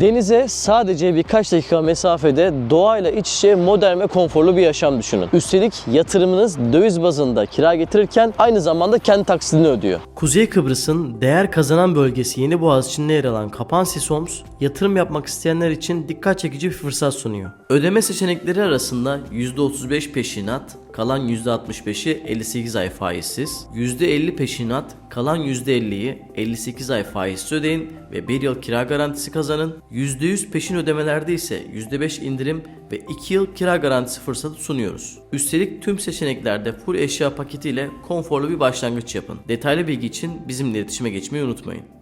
Denize sadece birkaç dakika mesafede doğayla iç içe modern ve konforlu bir yaşam düşünün. Üstelik yatırımınız döviz bazında kira getirirken aynı zamanda kendi taksidini ödüyor. Kuzey Kıbrıs'ın değer kazanan bölgesi Yeni Boğaziçi'nde yer alan Kapansis Homes, yatırım yapmak isteyenler için dikkat çekici bir fırsat sunuyor. Ödeme seçenekleri arasında %35 peşinat, kalan %65'i 58 ay faizsiz, %50 peşinat, kalan %50'yi 58 ay faizsiz ödeyin ve 1 yıl kira garantisi kazanın. %100 peşin ödemelerde ise %5 indirim ve 2 yıl kira garantisi fırsatı sunuyoruz. Üstelik tüm seçeneklerde full eşya paketiyle konforlu bir başlangıç yapın. Detaylı bilgi için bizimle iletişime geçmeyi unutmayın.